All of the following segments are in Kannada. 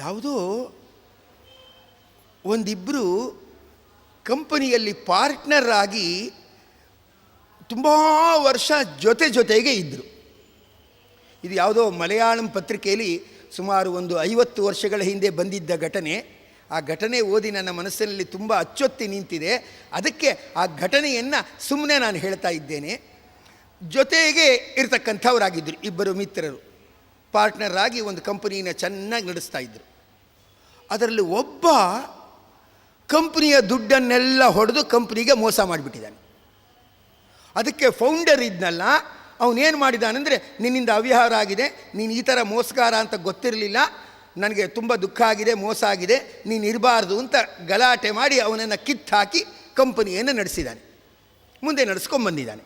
ಯಾವುದೋ ಒಂದಿಬ್ಬರು ಕಂಪನಿಯಲ್ಲಿ ಪಾರ್ಟ್ನರ್ ಆಗಿ ತುಂಬ ವರ್ಷ ಜೊತೆ ಜೊತೆಗೆ ಇದ್ದರು ಇದು ಯಾವುದೋ ಮಲಯಾಳಂ ಪತ್ರಿಕೆಯಲ್ಲಿ ಸುಮಾರು ಒಂದು ಐವತ್ತು ವರ್ಷಗಳ ಹಿಂದೆ ಬಂದಿದ್ದ ಘಟನೆ. ಆ ಘಟನೆ ಓದಿ ನನ್ನ ಮನಸ್ಸಿನಲ್ಲಿ ತುಂಬ ಅಚ್ಚೊತ್ತಿ ನಿಂತಿದೆ. ಅದಕ್ಕೆ ಆ ಘಟನೆಯನ್ನು ಸುಮ್ಮನೆ ನಾನು ಹೇಳ್ತಾ ಇದ್ದೇನೆ. ಜೊತೆಗೆ ಇರತಕ್ಕಂಥವರಾಗಿದ್ದರು ಇಬ್ಬರು ಮಿತ್ರರು. ಪಾರ್ಟ್ನರ್ ಆಗಿ ಒಂದು ಕಂಪನಿನ ಚೆನ್ನಾಗಿ ನಡೆಸ್ತಾ ಇದ್ದರು ಅದರಲ್ಲಿ ಒಬ್ಬ ಕಂಪ್ನಿಯ ದುಡ್ಡನ್ನೆಲ್ಲ ಹೊಡೆದು ಕಂಪ್ನಿಗೆ ಮೋಸ ಮಾಡಿಬಿಟ್ಟಿದ್ದಾನೆ. ಅದಕ್ಕೆ ಫೌಂಡರ್ ಇದ್ನಲ್ಲ ಅವನೇನು ಮಾಡಿದಾನಂದರೆ, ನಿನ್ನಿಂದ ಅವ್ಯವಹಾರ ಆಗಿದೆ, ನೀನು ಈ ಥರ ಮೋಸಗಾರ ಅಂತ ಗೊತ್ತಿರಲಿಲ್ಲ, ನನಗೆ ತುಂಬ ದುಃಖ ಆಗಿದೆ, ಮೋಸ ಆಗಿದೆ, ನೀನು ಇರಬಾರ್ದು ಅಂತ ಗಲಾಟೆ ಮಾಡಿ ಅವನನ್ನು ಕಿತ್ತಾಕಿ ಕಂಪನಿಯನ್ನು ನಡೆಸಿದ್ದಾನೆ ಮುಂದೆ ನಡೆಸ್ಕೊಂಬಂದಿದ್ದಾನೆ.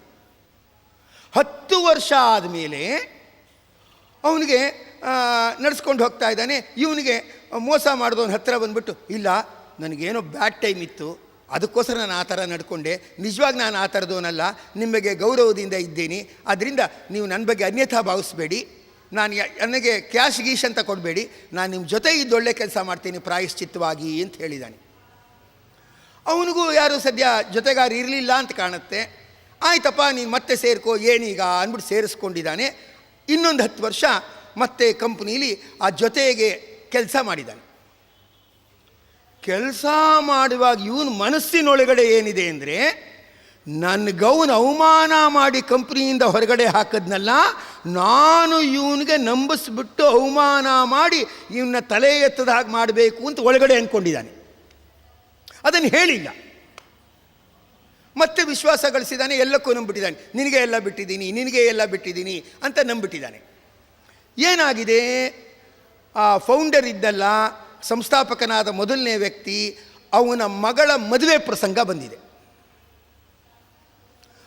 ಹತ್ತು ವರ್ಷ ಆದಮೇಲೆ ಅವನಿಗೆ ನಡೆಸ್ಕೊಂಡು ಹೋಗ್ತಾ ಇದ್ದಾನೆ. ಇವನಿಗೆ ಮೋಸ ಮಾಡಿದವನ ಹತ್ತಿರ ಬಂದ್ಬಿಟ್ಟು, ಇಲ್ಲ, ನನಗೇನೋ ಬ್ಯಾಡ್ ಟೈಮ್ ಇತ್ತು. ಅದಕ್ಕೋಸ್ಕರ ನಾನು ಆ ಥರ ನಡ್ಕೊಂಡೆ. ನಿಜವಾಗಿ ನಾನು ಆ ಥರದವನಲ್ಲ. ನಿಮಗೆ ಗೌರವದಿಂದ ಇದ್ದೀನಿ. ಆದ್ದರಿಂದ ನೀವು ನನ್ನ ಬಗ್ಗೆ ಅನ್ಯಥಾ ಭಾವಿಸ್ಬೇಡಿ. ನಾನು ನನಗೆ ಕ್ಯಾಶ್ ಗೀಶ್ ಅಂತ ಕೊಡಬೇಡಿ. ನಾನು ನಿಮ್ಮ ಜೊತೆ ಇದ್ದೊಳ್ಳೆ ಕೆಲಸ ಮಾಡ್ತೀನಿ, ಪ್ರಾಯಶ್ಚಿತ್ತವಾಗಿ ಅಂತ ಹೇಳಿದ್ದಾನೆ ಅವನಿಗೂ ಯಾರು ಸದ್ಯ ಜೊತೆಗಾರ ಇರಲಿಲ್ಲ ಅಂತ ಕಾಣುತ್ತೆ. ಆಯ್ತಪ್ಪ, ನೀನು ಮತ್ತೆ ಸೇರ್ಕೋ ಏನೀಗ ಅಂದ್ಬಿಟ್ಟು ಸೇರಿಸ್ಕೊಂಡಿದ್ದಾನೆ. ಇನ್ನೊಂದು ಹತ್ತು ವರ್ಷ ಮತ್ತೆ ಕಂಪ್ನೀಲಿ ಆ ಜೊತೆಗೆ ಕೆಲಸ ಮಾಡಿದ್ದಾನೆ ಕೆಲಸ ಮಾಡುವಾಗ ಇವನು ಮನಸ್ಸಿನೊಳಗಡೆ ಏನಿದೆ ಅಂದರೆ ನನ್ನ ಗೌನ್ ಅವಮಾನ ಮಾಡಿ ಕಂಪ್ನಿಯಿಂದ ಹೊರಗಡೆ ಹಾಕಿದ್ನಲ್ಲ, ನಾನು ಇವನಿಗೆ ನಂಬಿಸ್ಬಿಟ್ಟು ಅವಮಾನ ಮಾಡಿ ಇವನ್ನ ತಲೆ ಎತ್ತದ ಹಾಗೆ ಮಾಡಬೇಕು ಅಂತ ಒಳಗಡೆ ಅಂದ್ಕೊಂಡಿದ್ದಾನೆ ಅದನ್ನು ಹೇಳಿಲ್ಲ. ಮತ್ತೆ ವಿಶ್ವಾಸ ಗಳಿಸಿದ್ದಾನೆ ಎಲ್ಲಕ್ಕೂ ನಂಬಿಟ್ಟಿದ್ದಾನೆ ನಿನಗೆ ಎಲ್ಲ ಬಿಟ್ಟಿದ್ದೀನಿ, ನಿನಗೆ ಎಲ್ಲ ಬಿಟ್ಟಿದ್ದೀನಿ ಅಂತ ನಂಬಿಟ್ಟಿದ್ದಾನೆ ಏನಾಗಿದೆ? ಆ ಫೌಂಡರ್ ಇದ್ದಲ್ಲ, ಸಂಸ್ಥಾಪಕನಾದ ಮೊದಲನೇ ವ್ಯಕ್ತಿ, ಅವನ ಮಗಳ ಮದುವೆ ಪ್ರಸಂಗ ಬಂದಿದೆ.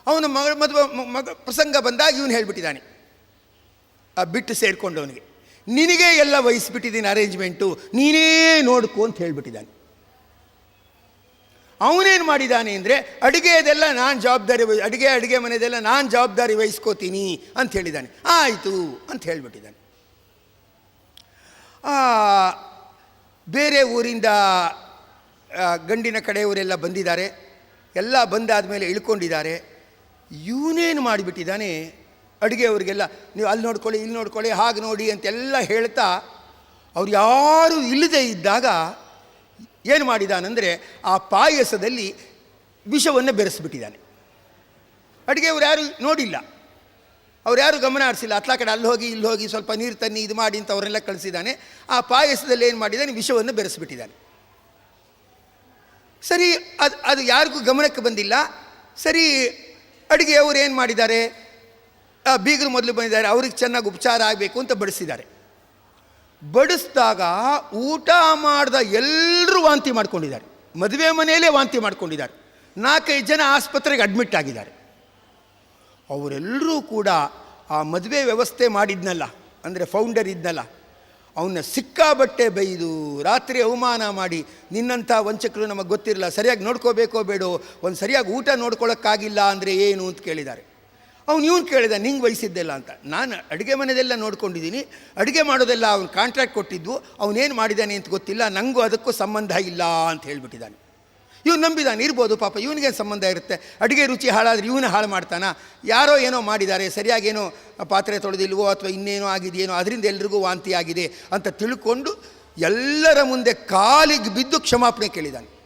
ಅವನ ಮಗಳ ಮದುವೆ ಮಗ ಪ್ರಸಂಗ ಬಂದಾಗ ಇವನು ಹೇಳಿಬಿಟ್ಟಿದ್ದಾನೆ ಆ ಬಿಟ್ಟು ಸೇರಿಕೊಂಡವನಿಗೆ, ನಿನಗೆ ಎಲ್ಲ ವಹಿಸ್ಬಿಟ್ಟಿದ್ದೀನಿ ಅರೇಂಜ್ಮೆಂಟು ನೀನೇ ನೋಡ್ಕೊ ಅಂತ ಹೇಳ್ಬಿಟ್ಟಿದ್ದಾನೆ ಅವನೇನು ಮಾಡಿದ್ದಾನೆ ಅಂದರೆ, ಅಡುಗೆದೆಲ್ಲ ನಾನು ಜವಾಬ್ದಾರಿ ವಹಿ ಅಡುಗೆ ಅಡುಗೆ ಮನೆದೆಲ್ಲ ನಾನು ಜವಾಬ್ದಾರಿ ವಹಿಸ್ಕೋತೀನಿ ಅಂತ ಹೇಳಿದ್ದಾನೆ ಆಯಿತು ಅಂತ ಹೇಳಿಬಿಟ್ಟಿದ್ದಾನೆ ಬೇರೆ ಊರಿಂದ ಗಂಡಿನ ಕಡೆಯವರೆಲ್ಲ ಬಂದಿದ್ದಾರೆ. ಎಲ್ಲ ಬಂದಾದ ಮೇಲೆ ಇಳ್ಕೊಂಡಿದ್ದಾರೆ. ಇವನೇನು ಮಾಡಿಬಿಟ್ಟಿದ್ದಾನೆ ಅಡುಗೆಯವರಿಗೆಲ್ಲ, ನೀವು ಅಲ್ಲಿ ನೋಡ್ಕೊಳ್ಳಿ, ಇಲ್ಲಿ ನೋಡ್ಕೊಳ್ಳಿ, ಹಾಗೆ ನೋಡಿ ಅಂತೆಲ್ಲ ಹೇಳ್ತಾ, ಅವ್ರು ಯಾರೂ ಇಲ್ಲದೇ ಇದ್ದಾಗ ಏನು ಮಾಡಿದಾನಂದರೆ ಆ ಪಾಯಸದಲ್ಲಿ ವಿಷವನ್ನು ಬೆರೆಸಿಬಿಟ್ಟಿದ್ದಾನೆ. ಅಡುಗೆಯವ್ರು ಯಾರು ನೋಡಿಲ್ಲ. ಅವ್ರು ಯಾರು ಗಮನ ಹರಿಸಿಲ್ಲ. ಅತ್ಲಾ ಕಡೆ ಅಲ್ಲಿ ಹೋಗಿ, ಇಲ್ಲಿ ಹೋಗಿ ಸ್ವಲ್ಪ ನೀರು ತನ್ನಿ, ಇದು ಮಾಡಿ ಅಂತ ಅವರೆಲ್ಲ ಕಳಿಸಿದ್ದಾನೆ. ಆ ಪಾಯಸದಲ್ಲಿ ಏನು ಮಾಡಿದ್ದಾನೆ? ವಿಷವನ್ನು ಬೆರೆಸಿಬಿಟ್ಟಿದ್ದಾನೆ. ಸರಿ, ಅದು ಅದು ಯಾರಿಗೂ ಗಮನಕ್ಕೆ ಬಂದಿಲ್ಲ. ಸರಿ, ಅಡುಗೆಯವರು ಏನು ಮಾಡಿದ್ದಾರೆ? ಬೀಗರು ಮೊದಲು ಬಂದಿದ್ದಾರೆ. ಅವ್ರಿಗೆ ಚೆನ್ನಾಗಿ ಉಪಚಾರ ಆಗಬೇಕು ಅಂತ ಬಡಿಸಿದ್ದಾರೆ. ಬಡಿಸಿದಾಗ ಊಟ ಮಾಡಿದ ಎಲ್ಲರೂ ವಾಂತಿ ಮಾಡ್ಕೊಂಡಿದ್ದಾರೆ. ಮದುವೆ ಮನೆಯಲ್ಲೇ ವಾಂತಿ ಮಾಡ್ಕೊಂಡಿದ್ದಾರೆ. ನಾಲ್ಕೈದು ಜನ ಆಸ್ಪತ್ರೆಗೆ ಅಡ್ಮಿಟ್ ಆಗಿದ್ದಾರೆ. ಅವರೆಲ್ಲರೂ ಕೂಡ ಆ ಮದುವೆ ವ್ಯವಸ್ಥೆ ಮಾಡಿದ್ನಲ್ಲ, ಅಂದರೆ ಫೌಂಡರ್ ಇದ್ನಲ್ಲ ಅವನ್ನ ಸಿಕ್ಕಾಬಟ್ಟೆ ಬೈದು ರಾತ್ರಿ ಅವಮಾನ ಮಾಡಿ ನಿನ್ನಂಥ ವಂಚಕರು ನಮಗೆ ಗೊತ್ತಿರಲ್ಲ, ಸರಿಯಾಗಿ ನೋಡ್ಕೋಬೇಕೋ ಬೇಡೋ, ಒಂದು ಸರಿಯಾಗಿ ಊಟ ನೋಡ್ಕೊಳ್ಳೋಕ್ಕಾಗಿಲ್ಲ ಅಂದರೆ ಏನು ಅಂತ ಕೇಳಿದ್ದಾರೆ. ಅವ್ನು ಇವನು ಕೇಳಿದ, ನಿಂಗೆ ವಹಿಸಿದ್ದೆಲ್ಲ ಅಂತ. ನಾನು ಅಡುಗೆ ಮನೆದೆಲ್ಲ ನೋಡ್ಕೊಂಡಿದ್ದೀನಿ ಅಡುಗೆ ಮಾಡೋದೆಲ್ಲ ಅವ್ನು ಕಾಂಟ್ರಾಕ್ಟ್ ಕೊಟ್ಟಿದ್ದು. ಅವನೇನು ಮಾಡಿದ್ದಾನೆ ಅಂತ ಗೊತ್ತಿಲ್ಲ. ನನಗೂ ಅದಕ್ಕೂ ಸಂಬಂಧ ಇಲ್ಲ ಅಂತ ಹೇಳಿಬಿಟ್ಟಿದ್ದಾನೆ ಇವನು ನಂಬಿದಾನೆ. ಇರ್ಬೋದು, ಪಾಪ ಇವನಿಗೆ ಸಂಬಂಧ ಇರುತ್ತೆ? ಅಡುಗೆ ರುಚಿ ಹಾಳಾದ್ರೆ ಇವನು ಹಾಳು ಮಾಡ್ತಾನ? ಯಾರೋ ಏನೋ ಮಾಡಿದ್ದಾರೆ ಸರಿಯಾಗಿ ಏನೋ ಪಾತ್ರೆ ತೊಳೆದಿಲ್ವೋ ಅಥವಾ ಇನ್ನೇನೋ ಆಗಿದೆಯೇನೋ, ಅದರಿಂದ ಎಲ್ರಿಗೂ ವಾಂತಿ ಆಗಿದೆ ಅಂತ ತಿಳ್ಕೊಂಡು ಎಲ್ಲರ ಮುಂದೆ ಕಾಲಿಗೆ ಬಿದ್ದು ಕ್ಷಮಾಪಣೆ ಕೇಳಿದ್ದಾನೆ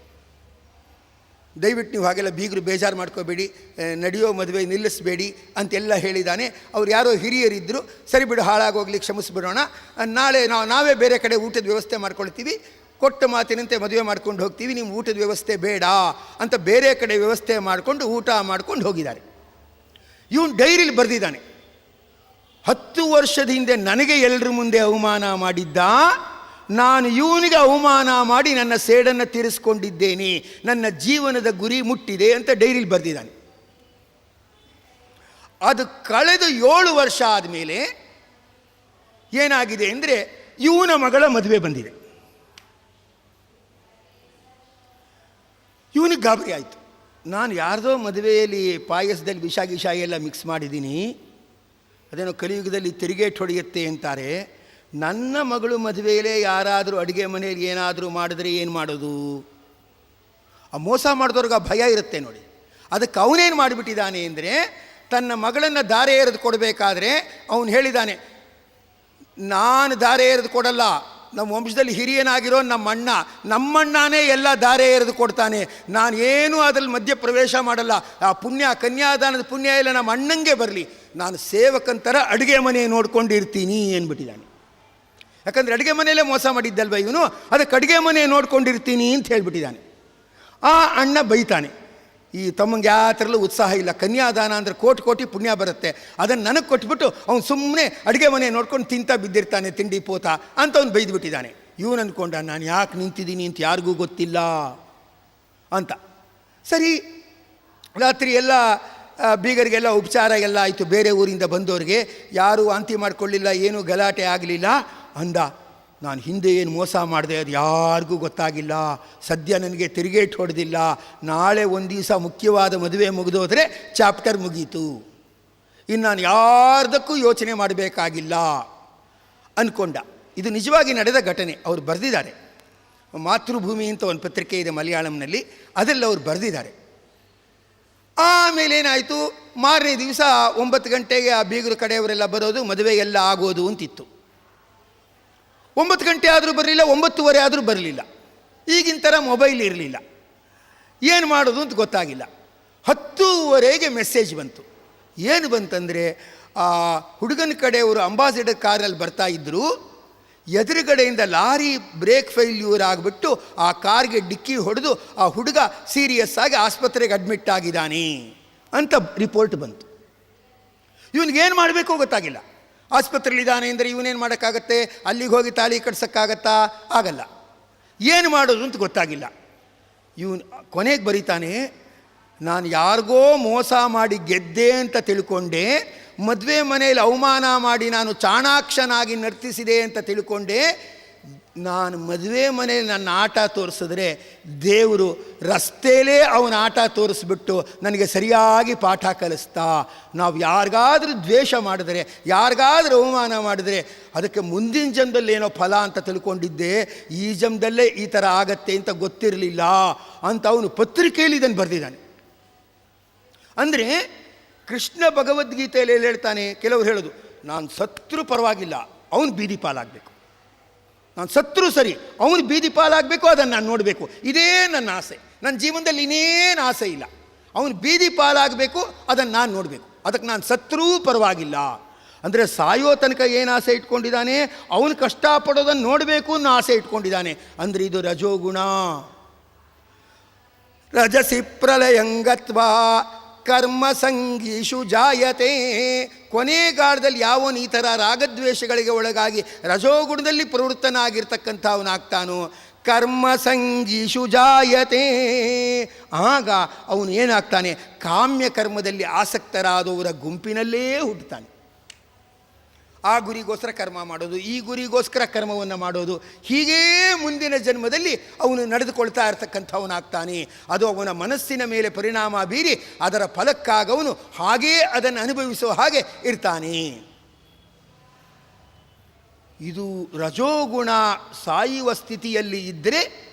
ದಯವಿಟ್ಟು ನೀವು ಹಾಗೆಲ್ಲ ಬೀಗರು ಬೇಜಾರು ಮಾಡ್ಕೋಬೇಡಿ ನಡೆಯೋ ಮದುವೆ ನಿಲ್ಲಿಸಬೇಡಿ ಅಂತೆಲ್ಲ ಹೇಳಿದ್ದಾನೆ. ಅವ್ರು ಯಾರೋ ಹಿರಿಯರಿದ್ದರು ಸರಿ ಬಿಡು, ಹಾಳಾಗೋಗ್ಲಿ, ಕ್ಷಮಿಸ್ಬಿಡೋಣ. ನಾಳೆ ನಾವು ನಾವೇ ಬೇರೆ ಕಡೆ ಊಟದ ವ್ಯವಸ್ಥೆ ಮಾಡ್ಕೊಳ್ತೀವಿ. ಕೊಟ್ಟ ಮಾತಿನಂತೆ ಮದುವೆ ಮಾಡ್ಕೊಂಡು ಹೋಗ್ತೀವಿ. ನಿಮ್ಮ ಊಟದ ವ್ಯವಸ್ಥೆ ಬೇಡ ಅಂತ ಬೇರೆ ಕಡೆ ವ್ಯವಸ್ಥೆ ಮಾಡಿಕೊಂಡು ಊಟ ಮಾಡ್ಕೊಂಡು ಹೋಗಿದ್ದಾರೆ. ಇವನು ಡೈರಿಲಿ ಬರೆದಿದ್ದಾನೆ. ಹತ್ತು ವರ್ಷದ ಹಿಂದೆ ನನಗೆ ಎಲ್ಲರ ಮುಂದೆ ಅವಮಾನ ಮಾಡಿದ್ದ? ನಾನು ಇವನಿಗೆ ಅವಮಾನ ಮಾಡಿ ನನ್ನ ಸೇಡನ್ನು ತೀರಿಸ್ಕೊಂಡಿದ್ದೇನೆ. ನನ್ನ ಜೀವನದ ಗುರಿ ಮುಟ್ಟಿದೆ ಅಂತ ಡೈರಿಲಿ ಬರೆದಿದ್ದಾನೆ. ಅದು ಕಳೆದು ಏಳು ವರ್ಷ ಆದಮೇಲೆ ಏನಾಗಿದೆ ಅಂದರೆ ಇವನ ಮಗಳ ಮದುವೆ ಬಂದಿದೆ. ಇವನಿಗೆ ಗಾಬರಿ ಆಯಿತು. ನಾನು ಯಾರ್ದೋ ಮದುವೆಯಲ್ಲಿ ಪಾಯಸದಲ್ಲಿ ವಿಷ ಗಿಷ ಎಲ್ಲ ಮಿಕ್ಸ್ ಮಾಡಿದ್ದೀನಿ. ಅದೇನೋ ಕಲಿಯುಗದಲ್ಲಿ ತಿರುಗೇಟ್ ಹೊಡೆಯುತ್ತೆ ಅಂತಾರೆ. ನನ್ನ ಮಗಳು ಮದುವೆಯಲ್ಲೇ ಯಾರಾದರೂ ಅಡುಗೆ ಮನೆಯಲ್ಲಿ ಏನಾದರೂ ಮಾಡಿದ್ರೆ ಏನು ಮಾಡೋದು? ಆ ಮೋಸ ಮಾಡಿದವ್ರಿಗೆ ಆ ಭಯ ಇರುತ್ತೆ ನೋಡಿ. ಅದಕ್ಕೆ ಅವನೇನು ಮಾಡಿಬಿಟ್ಟಿದ್ದಾನೆ ಅಂದರೆ ತನ್ನ ಮಗಳನ್ನು ದಾರೆ ಎರೆದು ಕೊಡಬೇಕಾದ್ರೆ ಅವನು ಹೇಳಿದ್ದಾನೆ ನಾನು ದಾರೆ ಎರೆದು ಕೊಡಲ್ಲ. ನಮ್ಮ ವಂಶದಲ್ಲಿ ಹಿರಿಯನಾಗಿರೋ ನಮ್ಮ ಅಣ್ಣ ನಮ್ಮಣ್ಣನೇ ಎಲ್ಲ ದಾರೆ ಎರೆದು ಕೊಡ್ತಾನೆ. ನಾನು ಏನೂ ಅದರಲ್ಲಿ ಮಧ್ಯ ಪ್ರವೇಶ ಮಾಡಲ್ಲ. ಆ ಪುಣ್ಯ, ಕನ್ಯಾದಾನದ ಪುಣ್ಯ ಇಲ್ಲ ನಮ್ಮ ಅಣ್ಣಂಗೆ ಬರಲಿ. ನಾನು ಸೇವಕಂತರ ಅಡುಗೆ ಮನೆ ನೋಡ್ಕೊಂಡಿರ್ತೀನಿ ಅಂದ್ಬಿಟ್ಟಿದ್ದಾನೆ ಯಾಕಂದರೆ ಅಡುಗೆ ಮನೆಯಲ್ಲೇ ಮೋಸ ಮಾಡಿದ್ದಲ್ವ ಇವನು? ಅದಕ್ಕೆ ಅಡುಗೆ ಮನೆ ನೋಡ್ಕೊಂಡಿರ್ತೀನಿ ಅಂತ ಹೇಳಿಬಿಟ್ಟಿದ್ದಾನೆ. ಆ ಅಣ್ಣ ಬೈತಾನೆ, ಈ ತಮ್ಮಂಗೆ ಥರಲ್ಲೂ ಉತ್ಸಾಹ ಇಲ್ಲ, ಕನ್ಯಾದಾನ ಅಂದರೆ ಕೋಟಿ ಕೋಟಿ ಪುಣ್ಯ ಬರುತ್ತೆ, ಅದನ್ನು ನನಗೆ ಕೊಟ್ಬಿಟ್ಟು ಅವ್ನು ಸುಮ್ಮನೆ ಅಡುಗೆ ಮನೆ ನೋಡ್ಕೊಂಡು ತಿಂತ ಬಿದ್ದಿರ್ತಾನೆ ತಿಂಡಿ ಪೋತ ಅಂತ ಅವ್ನು ಬೈದ್ಬಿಟ್ಟಿದ್ದಾನೆ. ಇವನು ಅಂದ್ಕೊಂಡ ನಾನು ಯಾಕೆ ನಿಂತಿದ್ದೀನಿ ಅಂತ ಯಾರಿಗೂ ಗೊತ್ತಿಲ್ಲ ಅಂತ. ಸರಿ, ರಾತ್ರಿ ಎಲ್ಲ ಬೀಗರಿಗೆಲ್ಲ ಉಪಚಾರ ಎಲ್ಲ ಆಯಿತು, ಬೇರೆ ಊರಿಂದ ಬಂದವರಿಗೆ ಯಾರೂ ವಾಂತಿ ಮಾಡಿಕೊಳ್ಳಿಲ್ಲ, ಏನೂ ಗಲಾಟೆ ಆಗಲಿಲ್ಲ. ಅಂದ, ನಾನು ಹಿಂದೆ ಏನು ಮೋಸ ಮಾಡಿದೆ ಅದು ಯಾರಿಗೂ ಗೊತ್ತಾಗಿಲ್ಲ. ಸದ್ಯ ನನಗೆ ತಿರುಗೇಟ್ ಹೊಡೆದಿಲ್ಲ. ನಾಳೆ ಒಂದು ದಿವಸ ಮುಖ್ಯವಾದ ಮದುವೆ ಮುಗಿದೋದ್ರೆ ಚಾಪ್ಟರ್ ಮುಗೀತು. ಇನ್ನು ನಾನು ಯಾರ್ದಕ್ಕೂ ಯೋಚನೆ ಮಾಡಬೇಕಾಗಿಲ್ಲ. ಅಂದ್ಕೊಂಡ ಇದು ನಿಜವಾಗಿ ನಡೆದ ಘಟನೆ. ಅವರು ಬರೆದಿದ್ದಾರೆ. ಮಾತೃಭೂಮಿ ಅಂತ ಒಂದು ಪತ್ರಿಕೆ ಇದೆ ಮಲಯಾಳಂನಲ್ಲಿ. ಅದರಲ್ಲಿ ಅವರು ಬರೆದಿದ್ದಾರೆ. ಆಮೇಲೆ ಏನಾಯಿತು ಮಾರನೇ ದಿವಸ ಒಂಬತ್ತು ಗಂಟೆಗೆ ಆ ಬೀಗರು ಕಡೆಯವರೆಲ್ಲ ಬರೋದು ಮದುವೆ ಎಲ್ಲ ಆಗೋದು ಅಂತಿತ್ತು. ಒಂಬತ್ತು ಗಂಟೆ ಆದರೂ ಬರಲಿಲ್ಲ, ಒಂಬತ್ತುವರೆ ಆದರೂ ಬರಲಿಲ್ಲ. ಈಗಿನ ಥರ ಮೊಬೈಲ್ ಇರಲಿಲ್ಲ. ಏನು ಮಾಡೋದು ಅಂತ ಗೊತ್ತಾಗಿಲ್ಲ. ಹತ್ತೂವರೆಗೆ ಮೆಸೇಜ್ ಬಂತು. ಏನು ಬಂತಂದರೆ, ಆ ಹುಡುಗನ ಕಡೆಯವರು ಅಂಬಾಸಿಡರ್ ಕಾರಲ್ಲಿ ಬರ್ತಾ ಇದ್ದರು ಎದುರುಗಡೆಯಿಂದ ಲಾರಿ ಬ್ರೇಕ್ ಫೇಲ್ಯೂರ್ ಆಗಿಬಿಟ್ಟು ಆ ಕಾರ್ಗೆ ಡಿಕ್ಕಿ ಹೊಡೆದು ಆ ಹುಡುಗ ಸೀರಿಯಸ್ ಆಗಿ ಆಸ್ಪತ್ರೆಗೆ ಅಡ್ಮಿಟ್ ಆಗಿದ್ದಾನೆ ಅಂತ ರಿಪೋರ್ಟ್ ಬಂತು. ಇವನಿಗೇನು ಮಾಡಬೇಕು ಗೊತ್ತಾಗಿಲ್ಲ. ಆಸ್ಪತ್ರೆಯಲ್ಲಿದ್ದಾನೆ ಅಂದರೆ ಇವನೇನು ಮಾಡೋಕ್ಕಾಗತ್ತೆ? ಅಲ್ಲಿಗೆ ಹೋಗಿ ತಾಳಿ ಕಟ್ಸೋಕ್ಕಾಗತ್ತಾ? ಆಗಲ್ಲ. ಏನು ಮಾಡೋದು ಅಂತ ಗೊತ್ತಾಗಿಲ್ಲ. ಇವನು ಕೊನೆಗೆ ಬರೀತಾನೆ, ನಾನು ಯಾರಿಗೋ ಮೋಸ ಮಾಡಿ ಗೆದ್ದೆ ಅಂತ ತಿಳ್ಕೊಂಡೆ, ಮದುವೆ ಮನೆಯಲ್ಲಿ ಅವಮಾನ ಮಾಡಿ ನಾನು ಚಾಣಾಕ್ಷನಾಗಿ ನರ್ತಿಸಿದೆ ಅಂತ ತಿಳ್ಕೊಂಡೆ ನಾನು ಮದುವೆ ಮನೆಯಲ್ಲಿ ನನ್ನ ಆಟ ತೋರಿಸಿದ್ರೆ ದೇವರು ರಸ್ತೆಯಲ್ಲೇ ಅವನ ಆಟ ತೋರಿಸ್ಬಿಟ್ಟು ನನಗೆ ಸರಿಯಾಗಿ ಪಾಠ ಕಲಿಸ್ತಾ. ನಾವು ಯಾರಿಗಾದ್ರೂ ದ್ವೇಷ ಮಾಡಿದ್ರೆ, ಯಾರಿಗಾದ್ರೂ ಅವಮಾನ ಮಾಡಿದರೆ ಅದಕ್ಕೆ ಮುಂದಿನ ಜನ್ಮದಲ್ಲಿ ಏನೋ ಫಲ ಅಂತ ತಿಳ್ಕೊಂಡಿದ್ದೆ. ಈ ಜನ್ಮದಲ್ಲೇ ಈ ಥರ ಆಗತ್ತೆ ಅಂತ ಗೊತ್ತಿರಲಿಲ್ಲ ಅಂತ ಅವನು ಪತ್ರಿಕೆಯಲ್ಲಿ ಇದನ್ನು ಬರೆದಿದ್ದಾನೆ. ಅಂದರೆ ಕೃಷ್ಣ ಭಗವದ್ಗೀತೆಯಲ್ಲಿ ಹೇಳ್ತಾನೆ? ಕೆಲವರು ಹೇಳೋದು, ನಾನು ಸತ್ರು ಪರವಾಗಿಲ್ಲ, ಅವನು ಬೀದಿ ಪಾಲಾಗಬೇಕು. ಸತ್ರು ಸರಿ ಅವನು ಬೀದಿ ಪಾಲಾಗಬೇಕು, ಅದನ್ನು ನಾನು ನೋಡಬೇಕು. ಇದೇ ನನ್ನ ಆಸೆ. ನನ್ನ ಜೀವನದಲ್ಲಿ ಇನ್ನೇನು ಆಸೆ ಇಲ್ಲ. ಅವನು ಬೀದಿ ಪಾಲಾಗಬೇಕು, ಅದನ್ನು ನಾನು ನೋಡಬೇಕು. ಅದಕ್ಕೆ ನಾನು ಸತ್ರೂ ಪರವಾಗಿಲ್ಲ. ಅಂದರೆ ಸಾಯೋ ತನಕ ಏನು ಆಸೆ ಇಟ್ಕೊಂಡಿದ್ದಾನೆ? ಅವನು ಕಷ್ಟಪಡೋದನ್ನು ನೋಡಬೇಕು ಅನ್ನೋ ಆಸೆ ಇಟ್ಕೊಂಡಿದ್ದಾನೆ. ಅಂದರೆ ಇದು ರಜೋಗುಣ. ರಜಸಿ ಪ್ರಲಯಂಗತ್ವ ಕರ್ಮ ಸಂಗೀಷು ಜಾಯತೆ. ಕೊನೆಗಾಲದಲ್ಲಿ ಯಾವನು ಈ ಥರ ರಾಗದ್ವೇಷಗಳಿಗೆ ಒಳಗಾಗಿ ರಜೋಗುಣದಲ್ಲಿ ಪ್ರವೃತ್ತನಾಗಿರ್ತಕ್ಕಂಥವನಾಗ್ತಾನೋ, ಕರ್ಮ ಸಂಗೀಷು ಜಾಯತೆ. ಆಗ ಅವನು ಏನಾಗ್ತಾನೆ? ಕಾಮ್ಯ ಕರ್ಮದಲ್ಲಿ ಆಸಕ್ತರಾದವರ ಗುಂಪಿನಲ್ಲೇ ಹುಟ್ಟುತ್ತಾನೆ. ಆ ಗುರಿಗೋಸ್ಕರ ಕರ್ಮ ಮಾಡೋದು, ಈ ಗುರಿಗೋಸ್ಕರ ಕರ್ಮವನ್ನು ಮಾಡೋದು. ಹೀಗೇ ಮುಂದಿನ ಜನ್ಮದಲ್ಲಿ ಅವನು ನಡೆದುಕೊಳ್ತಾ ಇರ್ತಕ್ಕಂಥವನಾಗ್ತಾನೆ. ಅದು ಅವನ ಮನಸ್ಸಿನ ಮೇಲೆ ಪರಿಣಾಮ ಬೀರಿ ಅದರ ಫಲಕ್ಕಾಗವನು ಹಾಗೇ ಅದನ್ನು ಅನುಭವಿಸುವ ಹಾಗೆ ಇರ್ತಾನೆ. ಇದು ರಜೋಗುಣ ಸಾಯುವ ಸ್ಥಿತಿಯಲ್ಲಿ ಇದ್ದರೆ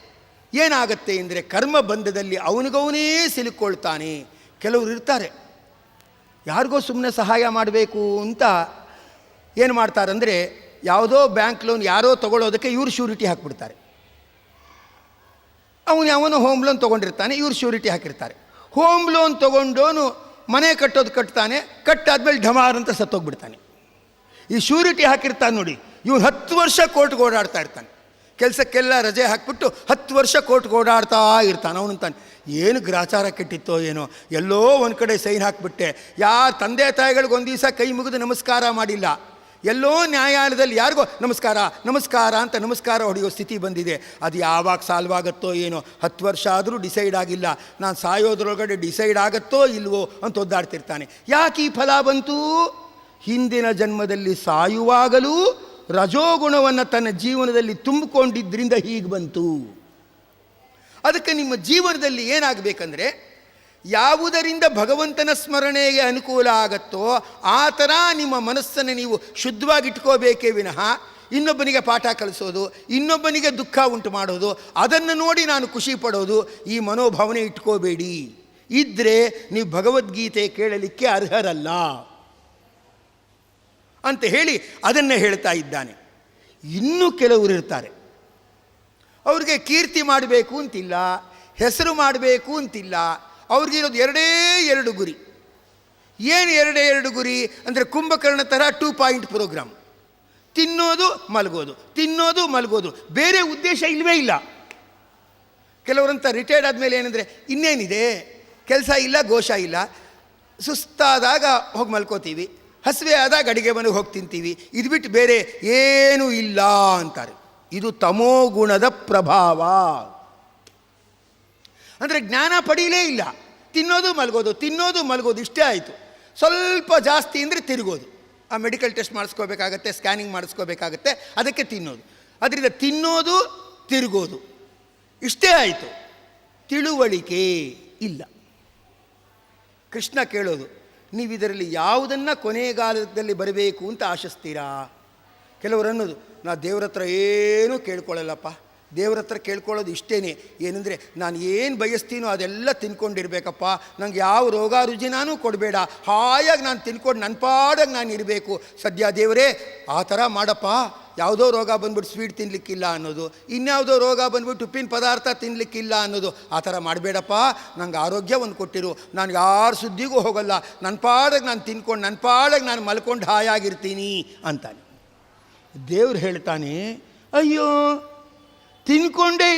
ಏನಾಗತ್ತೆ ಅಂದರೆ ಕರ್ಮ ಬಂಧದಲ್ಲಿ ಅವನಿಗವನೇ ಸಿಲುಕೊಳ್ತಾನೆ. ಕೆಲವರು ಇರ್ತಾರೆ. ಯಾರಿಗೋ ಸುಮ್ಮನೆ ಸಹಾಯ ಮಾಡಬೇಕು ಅಂತ ಏನು ಮಾಡ್ತಾರಂದರೆ ಯಾವುದೋ ಬ್ಯಾಂಕ್ ಲೋನ್ ಯಾರೋ ತಗೊಳ್ಳೋದಕ್ಕೆ ಇವ್ರು ಶ್ಯೂರಿಟಿ ಹಾಕಿಬಿಡ್ತಾರೆ. ಅವನು ಯಾವನು ಹೋಮ್ ಲೋನ್ ತೊಗೊಂಡಿರ್ತಾನೆ, ಇವ್ರು ಶ್ಯೂರಿಟಿ ಹಾಕಿರ್ತಾರೆ. ಹೋಮ್ ಲೋನ್ ತೊಗೊಂಡೋನು ಮನೆ ಕಟ್ಟೋದು ಕಟ್ತಾನೆ, ಕಟ್ಟಾದ್ಮೇಲೆ ಢಮಾರ್ ಅಂತ ಸತ್ತೋಗ್ಬಿಡ್ತಾನೆ. ಈ ಶ್ಯೂರಿಟಿ ಹಾಕಿರ್ತಾನೆ ನೋಡಿ ಇವನು ಹತ್ತು ವರ್ಷ ಕೋರ್ಟ್ಗೆ ಓಡಾಡ್ತಾ ಇರ್ತಾನೆ. ಕೆಲಸಕ್ಕೆಲ್ಲ ರಜೆ ಹಾಕಿಬಿಟ್ಟು ಹತ್ತು ವರ್ಷ ಕೋರ್ಟ್ಗೆ ಓಡಾಡ್ತಾ ಇರ್ತಾನೆ. ಅವನು ಅಂತಾನೆ, ಏನು ಗ್ರಾಚಾರ ಕೆಟ್ಟಿತ್ತೋ ಏನೋ, ಎಲ್ಲೋ ಒಂದು ಕಡೆ ಸೈನ್ ಹಾಕಿಬಿಟ್ಟೆ. ಯಾರ ತಂದೆ ತಾಯಿಗಳಿಗೆ ಒಂದು ದಿವಸ ಕೈ ಮುಗಿದು ನಮಸ್ಕಾರ ಮಾಡಿಲ್ಲ. ಎಲ್ಲೋ ನ್ಯಾಯಾಲಯದಲ್ಲಿ ಯಾರಿಗೋ, ನಮಸ್ಕಾರ ನಮಸ್ಕಾರ ಅಂತ ನಮಸ್ಕಾರ ಹೊಡೆಯೋ ಸ್ಥಿತಿ ಬಂದಿದೆ. ಅದು ಯಾವಾಗ ಸಾಲ್ವಾಗತ್ತೋ ಏನೋ, ಹತ್ತು ವರ್ಷ ಆದರೂ ಡಿಸೈಡ್ ಆಗಿಲ್ಲ. ನಾನು ಸಾಯೋದ್ರೊಳಗಡೆ ಡಿಸೈಡ್ ಆಗತ್ತೋ ಇಲ್ವೋ ಅಂತ ಒದ್ದಾಡ್ತಿರ್ತಾನೆ. ಯಾಕೆ ಈ ಫಲ ಬಂತು? ಹಿಂದಿನ ಜನ್ಮದಲ್ಲಿ ಸಾಯುವಾಗಲೂ ರಜೋಗುಣವನ್ನು ತನ್ನ ಜೀವನದಲ್ಲಿ ತುಂಬಿಕೊಂಡಿದ್ದರಿಂದ ಹೀಗೆ ಬಂತು. ಅದಕ್ಕೆ ನಿಮ್ಮ ಜೀವನದಲ್ಲಿ ಏನಾಗಬೇಕಂದ್ರೆ ಯಾವುದರಿಂದ ಭಗವಂತನ ಸ್ಮರಣೆಗೆ ಅನುಕೂಲ ಆಗತ್ತೋ ಆ ಥರ ನಿಮ್ಮ ಮನಸ್ಸನ್ನು ನೀವು ಶುದ್ಧವಾಗಿಟ್ಕೋಬೇಕೇ ವಿನಃ ಇನ್ನೊಬ್ಬನಿಗೆ ಪಾಠ ಕಲಿಸೋದು, ಇನ್ನೊಬ್ಬನಿಗೆ ದುಃಖ ಉಂಟು ಮಾಡೋದು, ಅದನ್ನು ನೋಡಿ ನಾನು ಖುಷಿ ಪಡೋದು, ಈ ಮನೋಭಾವನೆ ಇಟ್ಕೋಬೇಡಿ. ಇದ್ದರೆ ನೀವು ಭಗವದ್ಗೀತೆ ಕೇಳಲಿಕ್ಕೆ ಅರ್ಹರಲ್ಲ. ಅಂತ ಹೇಳಿ ಅದನ್ನು ಹೇಳ್ತಾ ಇದ್ದಾನೆ. ಇನ್ನೂ ಕೆಲವರು ಇರ್ತಾರೆ. ಅವ್ರಿಗೆ ಕೀರ್ತಿ ಮಾಡಬೇಕು ಅಂತಿಲ್ಲ, ಹೆಸರು ಮಾಡಬೇಕು ಅಂತಿಲ್ಲ ಅವ್ರಿಗಿರೋದು ಎರಡೇ ಎರಡು ಗುರಿ. ಏನು ಎರಡೇ ಎರಡು ಗುರಿ? ಅಂದರೆ ಕುಂಭಕರ್ಣ ಥರ ಟೂ ಪಾಯಿಂಟ್ ಪ್ರೋಗ್ರಾಮ್ ತಿನ್ನೋದು, ಮಲಗೋದು. ತಿನ್ನೋದು, ಮಲಗೋದು. ಬೇರೆ ಉದ್ದೇಶ ಇಲ್ಲವೇ ಇಲ್ಲ. ಕೆಲವರಂತ ರಿಟೈರ್ಡ್ ಆದಮೇಲೆ ಏನಂದರೆ, ಇನ್ನೇನಿದೆ? ಕೆಲಸ ಇಲ್ಲ, ಘೋಷ ಇಲ್ಲ. ಸುಸ್ತಾದಾಗ ಹೋಗಿ ಮಲ್ಕೋತೀವಿ. ಹಸಿವೆ ಆದಾಗ ಅಡುಗೆ ಮನೆಗೆ ಹೋಗಿ ತಿಂತೀವಿ. ಇದು ಬಿಟ್ಟು ಬೇರೆ ಏನೂ ಇಲ್ಲ ಅಂತಾರೆ. ಇದು ತಮೋಗುಣದ ಪ್ರಭಾವ. ಅಂದರೆ ಜ್ಞಾನ ಪಡೀಲೇ ಇಲ್ಲ. ತಿನ್ನೋದು ಮಲಗೋದು ತಿನ್ನೋದು ಮಲಗೋದು, ಇಷ್ಟೇ ಆಯಿತು. ಸ್ವಲ್ಪ ಜಾಸ್ತಿ ಅಂದರೆ ತಿರುಗೋದು. ಆ ಮೆಡಿಕಲ್ ಟೆಸ್ಟ್ ಮಾಡಿಸ್ಕೋಬೇಕಾಗತ್ತೆ ಸ್ಕ್ಯಾನಿಂಗ್ ಮಾಡಿಸ್ಕೋಬೇಕಾಗತ್ತೆ, ಅದಕ್ಕೆ ತಿನ್ನೋದು. ಅದರಿಂದ ತಿನ್ನೋದು, ತಿರುಗೋದು. ಇಷ್ಟೇ ಆಯಿತು. ತಿಳುವಳಿಕೆ ಇಲ್ಲ. ಕೃಷ್ಣ ಕೇಳೋದು ನೀವು ಇದರಲ್ಲಿ ಯಾವುದನ್ನು ಕೊನೆಗಾಲದಲ್ಲಿ ಬರಬೇಕು ಅಂತ ಆಶಿಸ್ತೀರಾ? ಕೆಲವರು ಅನ್ನೋದು, ನಾ ದೇವ್ರ ಹತ್ರ ಏನೂ ಕೇಳ್ಕೊಳ್ಳಲ್ಲಪ್ಪ ದೇವ್ರ ಹತ್ರ ಕೇಳ್ಕೊಳ್ಳೋದು ಇಷ್ಟೇ ಏನಂದರೆ ನಾನು ಏನು ಬಯಸ್ತೀನೋ ಅದೆಲ್ಲ ತಿನ್ಕೊಂಡಿರ್ಬೇಕಪ್ಪ. ನಂಗೆ ಯಾವ ರೋಗ ರುಜಿನಾನೂ ಕೊಡಬೇಡ. ಹಾಯಾಗಿ ನಾನು ತಿನ್ಕೊಂಡು ನನ್ನ ಪಾಡಾಗಿ ನಾನು ಇರಬೇಕು. ಸದ್ಯ ದೇವರೇ, ಆ ಥರ ಮಾಡಪ್ಪ. ಯಾವುದೋ ರೋಗ ಬಂದ್ಬಿಟ್ಟು ಸ್ವೀಟ್ ತಿನ್ನಲಿಕ್ಕಿಲ್ಲ ಅನ್ನೋದು, ಇನ್ಯಾವುದೋ ರೋಗ ಬಂದ್ಬಿಟ್ಟು ಉಪ್ಪಿನ ಪದಾರ್ಥ ತಿನ್ನಲಿಕ್ಕಿಲ್ಲ ಅನ್ನೋದು, ಆ ಥರ ಮಾಡಬೇಡಪ್ಪ. ನಂಗೆ ಆರೋಗ್ಯ ಒಂದು ಕೊಟ್ಟಿರು. ನಾನು ಯಾರ ಸುದ್ದಿಗೂ ಹೋಗಲ್ಲ. ನನ್ನ ಪಾಡಾಗಿ ನಾನು ತಿನ್ಕೊಂಡು ನನ್ನ ಪಾಡಾಗಿ ನಾನು ಮಲ್ಕೊಂಡು ಹಾಯಾಗಿರ್ತೀನಿ ಅಂತಾನೆ. ದೇವ್ರು ಹೇಳ್ತಾನೆ, ಅಯ್ಯೋ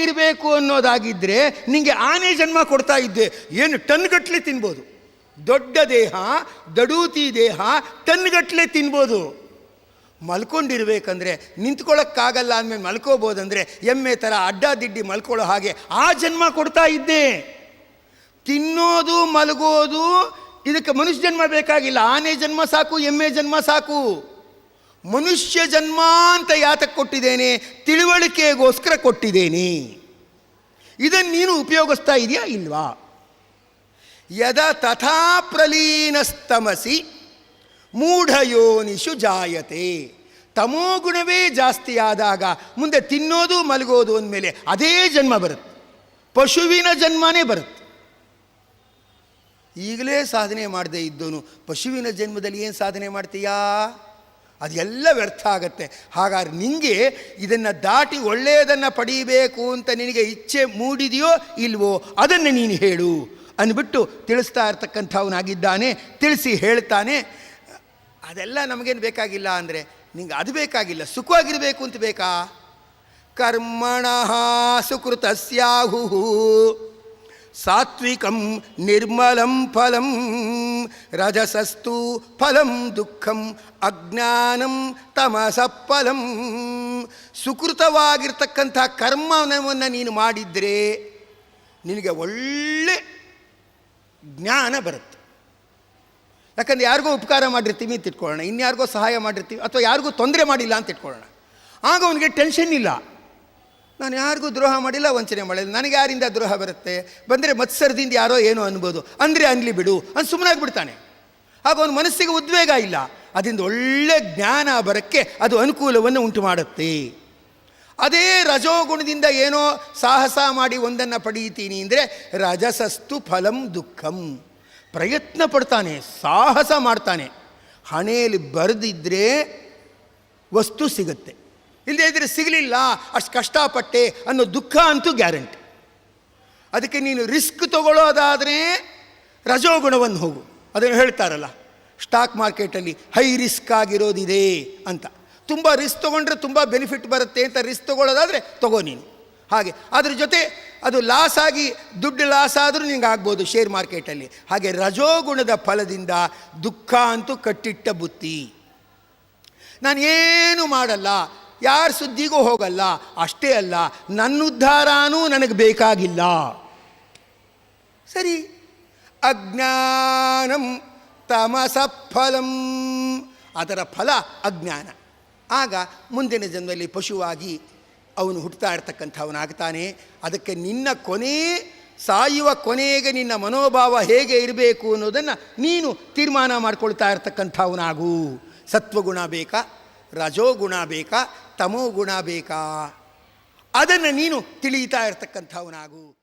ಇರಬೇಕು ಅನ್ನೋದಾಗಿದ್ದರೆ ನಿಮಗೆ ಆನೆ ಜನ್ಮ ಕೊಡ್ತಾ ಇದ್ದೆ. ಏನು ಟನ್ಗಟ್ಟಲೆ ತಿನ್ಬೋದು. ದೊಡ್ಡ ದೇಹ, ದಡೂತಿ ದೇಹ ಟನ್ಗಟ್ಟಲೆ ತಿನ್ಬೋದು. ಮಲ್ಕೊಂಡಿರ್ಬೇಕಂದ್ರೆ ನಿಂತ್ಕೊಳ್ಳೋಕ್ಕಾಗಲ್ಲ ಅಂದಮೇಲೆ ಮಲ್ಕೋಬೋದಂದರೆ, ಎಮ್ಮೆ ಥರ ಅಡ್ಡಾದಿಡ್ಡಿ ಮಲ್ಕೊಳ್ಳೋ ಹಾಗೆ ಆ ಜನ್ಮ ಕೊಡ್ತಾ ಇದ್ದೆ. ತಿನ್ನೋದು, ಮಲಗೋದು, ಇದಕ್ಕೆ ಮನುಷ್ಯ ಜನ್ಮ ಬೇಕಾಗಿಲ್ಲ. ಆನೆ ಜನ್ಮ ಸಾಕು, ಎಮ್ಮೆ ಜನ್ಮ ಸಾಕು. ಮನುಷ್ಯ ಜನ್ಮ ಅಂತ ಯಾತಕ್ಕೆ ಕೊಟ್ಟಿದ್ದೇನೆ? ತಿಳುವಳಿಕೆಗೋಸ್ಕರ ಕೊಟ್ಟಿದ್ದೇನೆ. ಇದನ್ನು ನೀನು ಉಪಯೋಗಿಸ್ತಾ ಇದೆಯಾ ಇಲ್ವಾ? ಯದ ತಥಾ ಪ್ರಲೀನಸ್ತಮಸಿ ಮೂಢಯೋನಿಷು ಜಾಯತೆ. ತಮೋಗುಣವೇ ಜಾಸ್ತಿ ಆದಾಗ ಮುಂದೆ ತಿನ್ನೋದು ಮಲಗೋದು ಅಂದಮೇಲೆ ಅದೇ ಜನ್ಮ ಬರುತ್ತೆ. ಪಶುವಿನ ಜನ್ಮನೇ ಬರುತ್ತೆ. ಈಗಲೇ ಸಾಧನೆ ಮಾಡದೇ ಇದ್ದೋನು ಪಶುವಿನ ಜನ್ಮದಲ್ಲಿ ಏನು ಸಾಧನೆ ಮಾಡ್ತೀಯಾ? ಅದೆಲ್ಲ ವ್ಯರ್ಥ ಆಗತ್ತೆ. ಹಾಗಾದ್ರೆ ನಿನಗೆ ಇದನ್ನು ದಾಟಿ ಒಳ್ಳೆಯದನ್ನು ಪಡೀಬೇಕು ಅಂತ ನಿನಗೆ ಇಚ್ಛೆ ಮೂಡಿದೆಯೋ ಇಲ್ವೋ ಅದನ್ನು ನೀನು ಹೇಳು ಅಂದ್ಬಿಟ್ಟು ತಿಳಿಸ್ತಾ ಇರ್ತಕ್ಕಂಥವನಾಗಿದ್ದಾನೆ, ತಿಳಿಸಿ ಹೇಳ್ತಾನೆ. ಅದೆಲ್ಲ ನಮಗೇನು ಬೇಕಾಗಿಲ್ಲ ಅಂದರೆ ನಿಂಗೆ ಅದು ಬೇಕಾಗಿಲ್ಲ, ಸುಖವಾಗಿರಬೇಕು ಅಂತ ಬೇಕಾ? ಕರ್ಮಣ ಸುಕೃತಸ್ಯಾಹು ಸಾತ್ವಿಕಂ ನಿರ್ಮಲಂ ಫಲಂ, ರಜಸಸ್ತು ಫಲಂ ದುಃಖಂ, ಅಜ್ಞಾನಂ ತಮಸ ಫಲಂ. ಸುಕೃತವಾಗಿರ್ತಕ್ಕಂಥ ಕರ್ಮವನ್ನು ನೀನು ಮಾಡಿದರೆ ನಿನಗೆ ಒಳ್ಳೆ ಜ್ಞಾನ ಬರುತ್ತೆ. ಯಾಕಂದರೆ ಯಾರಿಗೋ ಉಪಕಾರ ಮಾಡಿರ್ತೀವಿ ಅಂತ ಇಟ್ಕೊಳ್ಳೋಣ, ಇನ್ಯಾರಿಗೋ ಸಹಾಯ ಮಾಡಿರ್ತೀವಿ, ಅಥವಾ ಯಾರಿಗೂ ತೊಂದರೆ ಮಾಡಿಲ್ಲ ಅಂತ ಇಟ್ಕೊಳ್ಳೋಣ. ಆಗ ಅವನಿಗೆ ಟೆನ್ಷನ್ ಇಲ್ಲ. ನಾನು ಯಾರಿಗೂ ದ್ರೋಹ ಮಾಡಿಲ್ಲ, ವಂಚನೆ ಮಾಡಿಲ್ಲ. ನನಗೆ ಯಾರಿಂದ ದ್ರೋಹ ಬರುತ್ತೆ? ಬಂದರೆ ಮತ್ಸರದಿಂದ ಯಾರೋ ಏನೋ ಅನ್ಬೋದು. ಅಂದರೆ ಅನ್ಲಿ ಬಿಡು. ಅಂತ ಸುಮ್ಮನಾಗ್ಬಿಡ್ತಾನೆ ಆಗ ಅವನ ಮನಸ್ಸಿಗೆ ಉದ್ವೇಗ ಇಲ್ಲ. ಅದರಿಂದ ಒಳ್ಳೆ ಜ್ಞಾನ ಬರೋಕ್ಕೆ ಅದು ಅನುಕೂಲವನ್ನು ಉಂಟು ಮಾಡುತ್ತೆ. ಅದೇ ರಜೋಗುಣದಿಂದ ಏನೋ ಸಾಹಸ ಮಾಡಿ ಒಂದನ್ನು ಪಡೀತೀನಿ ಅಂದರೆ ರಜಸಸ್ತು ಫಲಂ ದುಃಖಂ. ಪ್ರಯತ್ನ ಪಡ್ತಾನೆ, ಸಾಹಸ ಮಾಡ್ತಾನೆ. ಹಣೆಯಲ್ಲಿ ಬರೆದಿದ್ದರೆ ವಸ್ತು ಸಿಗುತ್ತೆ. ಇಲ್ಲದೇ ಇದ್ರೆ ಸಿಗಲಿಲ್ಲ, ಅಷ್ಟು ಕಷ್ಟಪಟ್ಟೆ ಅನ್ನೋ ದುಃಖ ಅಂತೂ ಗ್ಯಾರಂಟಿ. ಅದಕ್ಕೆ ನೀನು ರಿಸ್ಕ್ ತಗೊಳ್ಳೋದಾದರೆ ರಜೋಗುಣವನ್ನು ಹೋಗು. ಅದನ್ನು ಹೇಳ್ತಾರಲ್ಲ, ಸ್ಟಾಕ್ ಮಾರ್ಕೆಟಲ್ಲಿ ಹೈ ರಿಸ್ಕ್ ಆಗಿರೋದಿದೆ ಅಂತ. ತುಂಬ ರಿಸ್ಕ್ ತೊಗೊಂಡ್ರೆ ತುಂಬ ಬೆನಿಫಿಟ್ ಬರುತ್ತೆ ಅಂತ ರಿಸ್ಕ್ ತೊಗೊಳ್ಳೋದಾದರೆ ತಗೋ ನೀನು. ಹಾಗೆ, ಅದ್ರ ಜೊತೆ ಅದು ಲಾಸ್ ಆಗಿ, ದುಡ್ಡು ಲಾಸ್ ಆದರೂ ನಿಂಗೆ ಆಗ್ಬೋದು ಶೇರ್ ಮಾರ್ಕೆಟಲ್ಲಿ. ಹಾಗೆ ರಜೋಗುಣದ ಫಲದಿಂದ ದುಃಖ ಅಂತೂ ಕಟ್ಟಿಟ್ಟ ಬುತ್ತಿ. ನಾನು ಏನು ಮಾಡಲ್ಲ ಯಾರ ಸುದ್ದಿಗೂ ಹೋಗಲ್ಲ, ಅಷ್ಟೇ ಅಲ್ಲ ನನ್ನ ಉದ್ಧಾರನೂ ನನಗೆ ಬೇಕಾಗಿಲ್ಲ. ಸರಿ. ಅಜ್ಞಾನಂ ತಮಸ ಫಲಂ. ಅದರ ಫಲ ಅಜ್ಞಾನ. ಆಗ ಮುಂದಿನ ಜನ್ಮದಲ್ಲಿ ಪಶುವಾಗಿ ಅವನು ಹುಟ್ಟುತ್ತಾ ಇರ್ತಕ್ಕಂಥವನಾಗ್ತಾನೆ ಅದಕ್ಕೆ ನಿನ್ನ ಕೊನೆ, ಸಾಯುವ ಕೊನೆಗೆ ನಿನ್ನ ಮನೋಭಾವ ಹೇಗೆ ಇರಬೇಕು ಅನ್ನೋದನ್ನು ನೀನು ತೀರ್ಮಾನ ಮಾಡ್ಕೊಳ್ತಾ ಇರ್ತಕ್ಕಂಥವನಾಗು. ಸತ್ವಗುಣ ಬೇಕಾ? ರಜೋಗುಣ ಬೇಕಾ ತಮೋ ಗುಣ ಬೇಕಾ? ಅದನ್ನು ನೀನು ತಿಳಿಯುತ್ತಾ ಇರ್ತಕ್ಕಂಥವನಾಗು.